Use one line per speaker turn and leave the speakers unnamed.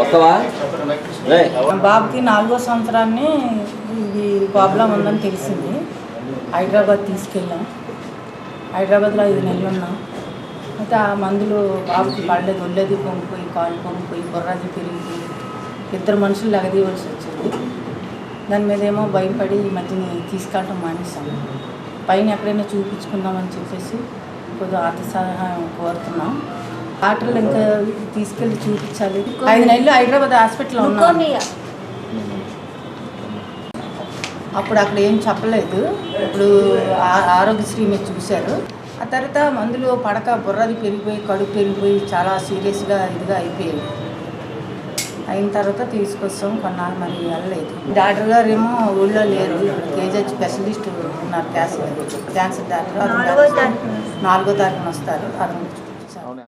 వస్తావా?
బాబుకి నాలుగో సంవత్సరాన్ని ఇది ప్రాబ్లం ఉందని తెలిసింది. హైదరాబాద్ తీసుకెళ్ళాం. హైదరాబాద్లో ఐదు నెలలు ఉన్నాం. అయితే ఆ మందులు బాబుకి పడలేదు ఒళ్ళేది పొంగిపోయి కాలు పొంగిపోయి బుర్రాది పెరిగిపోయి ఇద్దరు మనుషులు లగదీయవలసి వచ్చింది. దాని మీద ఏమో భయపడి ఈ మధ్యని తీసుకెళ్ళటం మానేసాము పైన ఎక్కడైనా చూపించుకుందామని చెప్పేసి కొద్దిగా ఆర్థ సహాయం కోరుతున్నాం. డాక్టర్లు ఇంకా తీసుకెళ్ళి చూపించాలి. ఐదు నెలలు హైదరాబాద్ హాస్పిటల్లో ఉన్నాం అప్పుడు అక్కడ ఏం చెప్పలేదు. ఇప్పుడు ఆ- ఆరోగ్యశ్రీ మీద చూశారు. ఆ తర్వాత మందులు పడక బుర్రది పెరిగిపోయి కడుపు పెరిగిపోయి చాలా సీరియస్గా ఇదిగా అయిపోయాయి అయిన తర్వాత తీసుకొస్తాం. కొన్నాళ్ళు మరి వెళ్ళలేదు. డాక్టర్ గారు ఏమో ఊళ్ళో లేరు. ఇప్పుడు కేజీహెచ్ స్పెషలిస్ట్ ఉన్నారు క్యాన్సర్ క్యాన్సర్ డాక్టర్. నాలుగో తారీఖున వస్తారు. అతను